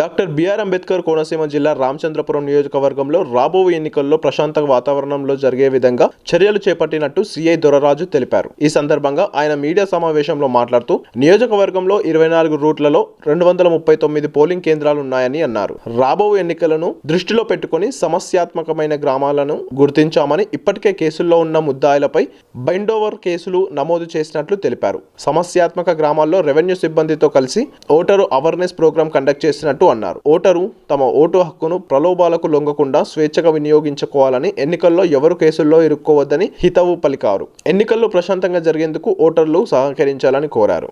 Doctor BR Ambedkar Konaseema జిల్లా రామచంద్రపురం నియోజకవర్గంలో రాబో ఎన్నికల్లో ప్రశాంత వాతావరణంలో జరిగే విధంగా చర్యలు చేపట్టినట్టు సిఐ దొరరాజు తెలిపారు. ఈ సందర్భంగా ఆయన మీడియా సమావేశంలో మాట్లాడుతూ నియోజకవర్గంలో ఇరవై నాలుగు రూట్లలో రెండు వందల ముప్పై తొమ్మిది పోలింగ్ కేంద్రాలు ఉన్నాయని అన్నారు. రాబో ఎన్నికలను దృష్టిలో పెట్టుకుని సమస్యాత్మకమైన గ్రామాలను గుర్తించామని ఇప్పటికే కేసుల్లో ఉన్న ముద్దాయిలపై బైండోవర్ కేసులు నమోదు చేసినట్లు తెలిపారు. సమస్యాత్మక గ్రామాల్లో రెవెన్యూ సిబ్బందితో కలిసి ఓటరు అవేర్నెస్ ప్రోగ్రాం కండక్ట్ చేసినట్టు అన్నారు. ఓటరు తమ ఓటు హక్కును ప్రలోభాలకు లొంగకుండా స్వేచ్ఛగా వినియోగించుకోవాలని ఎన్నికల్లో ఎవరు కేసుల్లో ఇరుక్కోవద్దని హితవు పలికారు. ఎన్నికల్లో ప్రశాంతంగా జరిగేందుకు ఓటర్లు సహకరించాలని కోరారు.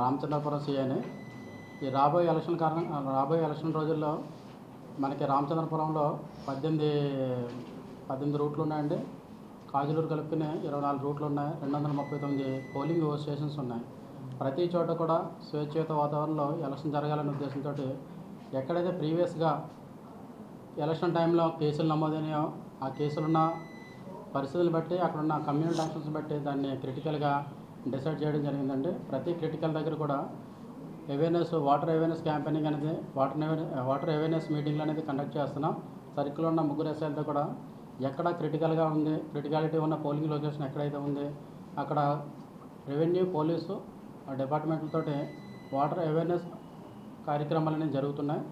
రామచంద్రపురం సీఐని ఈ రాబోయే ఎలక్షన్ కారణం రాబోయే ఎలక్షన్ రోజుల్లో మనకి రామచంద్రపురంలో పద్దెనిమిది పద్దెనిమిది రూట్లు ఉన్నాయండి. కాజులూరు కలుపుకునే ఇరవై నాలుగు రూట్లు ఉన్నాయి. రెండు వందల ముప్పై తొమ్మిది పోలింగ్ స్టేషన్స్ ఉన్నాయి. ప్రతి చోట కూడా స్వేచ్ఛయుత వాతావరణంలో ఎలక్షన్ జరగాలనే ఉద్దేశంతో ఎక్కడైతే ప్రీవియస్గా ఎలక్షన్ టైంలో కేసులు నమోదైనాయో ఆ కేసులున్న పరిస్థితులు బట్టి అక్కడ ఉన్న కమ్యూనిటీ యాక్షన్స్ బట్టి దాన్ని క్రిటికల్గా డిసైడ్ చేయడం జరిగిందండి. ప్రతి క్రిటికల్ దగ్గర కూడా అవేర్నెస్ వాటర్ అవేర్నెస్ క్యాంపెయినింగ్ అనేది వాటర్ వాటర్ అవేర్నెస్ మీటింగ్లు అనేది కండక్ట్ చేస్తున్నాం. సర్కిల్లో ఉన్న ముగ్గురు ఎస్ఐలతో కూడా ఎక్కడ క్రిటికల్గా ఉంది క్రిటికాలిటీ ఉన్న పోలింగ్ లొకేషన్ ఎక్కడైతే ఉంది అక్కడ రెవెన్యూ పోలీసు డిపార్ట్మెంట్లతోటి వాటర్ అవేర్నెస్ కార్యక్రమాలు అనేవి జరుగుతున్నాయి.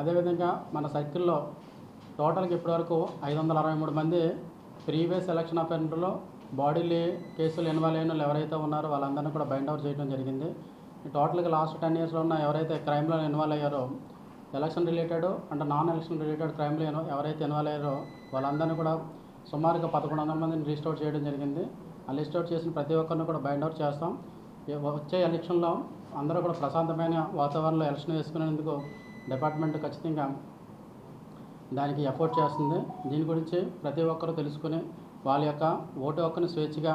అదేవిధంగా మన సర్కిల్లో టోటల్కి ఇప్పటివరకు ఐదు వందల అరవై మూడు మంది ప్రీవియస్ ఎలక్షన్ అఫెండర్లో బాడీలు కేసులు ఇన్వాల్వ్ అయిన వాళ్ళు ఎవరైతే ఉన్నారో వాళ్ళందరినీ కూడా బైండ్ అవుట్ చేయడం జరిగింది. టోటల్గా లాస్ట్ టెన్ ఇయర్స్లో ఉన్న ఎవరైతే క్రైమ్లో ఇన్వాల్వ్ అయ్యారో ఎలక్షన్ రిలేటెడ్ అంటే నాన్ ఎలక్షన్ రిలేటెడ్ క్రైమ్లో ఎవరైతే ఇన్వాల్వ్ అయ్యారో వాళ్ళందరినీ కూడా సుమారుగా పదకొండు వందల మందిని లిస్ట్ అవుట్ చేయడం జరిగింది. ఆ లిస్ట్ అవుట్ చేసిన ప్రతి ఒక్కరిని కూడా బైండ్ అవుట్ చేస్తాం. వచ్చే ఎలక్షన్లో అందరూ కూడా ప్రశాంతమైన వాతావరణంలో ఎలక్షన్ వేసుకునేందుకు డిపార్ట్మెంట్ ఖచ్చితంగా దానికి ఎఫోర్ట్ చేస్తుంది. దీని గురించి ప్రతి ఒక్కరూ తెలుసుకుని వాళ్ళ యొక్క ఓటు హక్కుని స్వేచ్ఛగా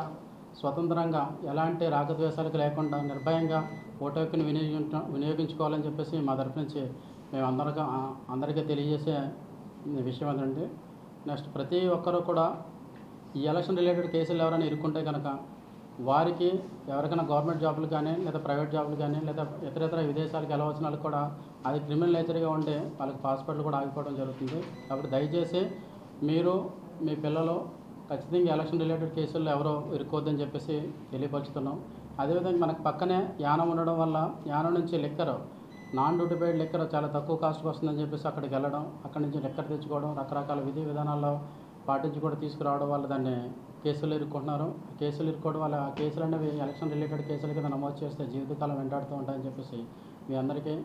స్వతంత్రంగా ఎలాంటి రాగద్వేషాలకు లేకుండా నిర్భయంగా ఓటు హక్కుని వినియోగించ వినియోగించుకోవాలని చెప్పేసి మా తరఫు నుంచి మేము అందరికీ అందరికీ తెలియజేసే విషయం ఏంటంటే నెక్స్ట్ ప్రతి ఒక్కరూ కూడా ఈ ఎలక్షన్ రిలేటెడ్ కేసులు ఎవరైనా ఇరుక్కుంటే కనుక వారికి ఎవరికైనా గవర్నమెంట్ జాబులు కానీ లేదా ప్రైవేట్ జాబులు కానీ లేదా ఇతర ఇతర విదేశాలకు వెళ్ళవలసిన వాళ్ళకి కూడా అది క్రిమినల్ నేచర్గా ఉంటే వాళ్ళకి పాస్పోర్ట్లు కూడా ఆగిపోవడం జరుగుతుంది. కాబట్టి దయచేసి మీరు మీ పిల్లలు ఖచ్చితంగా ఎలక్షన్ రిలేటెడ్ కేసుల్లో ఎవరో ఇరుక్కోవద్దని చెప్పేసి తెలియపరుచుతున్నాం. అదేవిధంగా మనకు పక్కనే యానం ఉండడం వల్ల యానం నుంచి liquor non duty paid liquor చాలా తక్కువ కాస్ట్కి వస్తుందని చెప్పేసి అక్కడికి వెళ్ళడం అక్కడి నుంచి లిక్కర్ తెచ్చుకోవడం రకరకాల విధి విధానాల్లో పాటించి కూడా తీసుకురావడం వల్ల దాన్ని కేసులు ఇరుక్కుంటున్నారు కేసులు ఇరుక్కోవడం వల్ల కేసులు అనేవి ఎలక్షన్ రిలేటెడ్ కేసుల కింద నమోదు చేస్తే జీవితకాలం వెంటాడుతూ ఉంటాయని చెప్పేసి మీ అందరికీ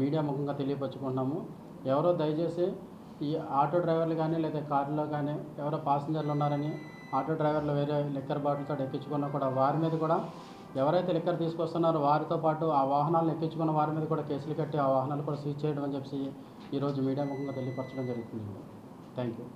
మీడియా ముఖంగా తెలియపరుచుకుంటున్నాము. ఎవరో దయచేసి ఈ ఆటో డ్రైవర్లు కానీ లేదా కార్లో కానీ ఎవరో పాసింజర్లు ఉన్నారని ఆటో డ్రైవర్లు వేరే లిక్కర్ బాటిల్తో ఎక్కించుకున్నా కూడా వారి మీద కూడా ఎవరైతే లిక్కర్ తీసుకొస్తున్నారో వారితో పాటు ఆ వాహనాలను ఎక్కించుకున్న వారి మీద కూడా కేసులు కట్టి ఆ వాహనాలు కూడా సీజ్ చేయడం అని చెప్పి ఈరోజు మీడియా ముఖంగా తెలియపరచడం జరుగుతుంది. Thank you.